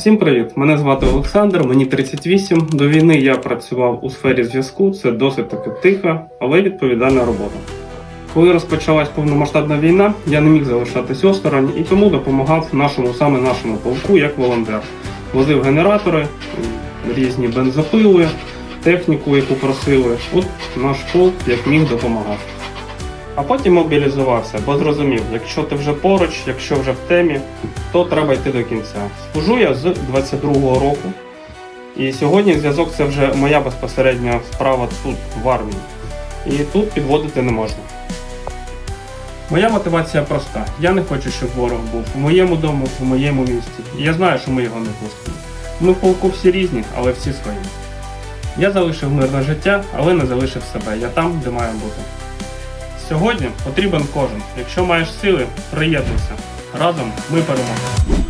Всім привіт! Мене звати Олександр, мені 38. До війни я працював у сфері зв'язку. Це досить таки тиха, але відповідальна робота. Коли розпочалась повномасштабна війна, я не міг залишатись осторонь і тому допомагав нашому саме нашому полку як волонтер. Возив генератори, різні бензопили, техніку, яку просили. От наш полк як міг допомагав. А потім мобілізувався, бо зрозумів, якщо ти вже поруч, якщо вже в темі, то треба йти до кінця. Служу я з 22-го року, і сьогодні зв'язок це вже моя безпосередня справа тут, в армії. І тут підводити не можна. Моя мотивація проста. Я не хочу, щоб ворог був у моєму дому, у моєму місті. І я знаю, що ми його не пустимо. Ми в полку всі різні, але всі свої. Я залишив мирне життя, але не залишив себе. Я там, де маю бути. Сьогодні потрібен кожен. Якщо маєш сили, приєднуйся. Разом ми переможемо.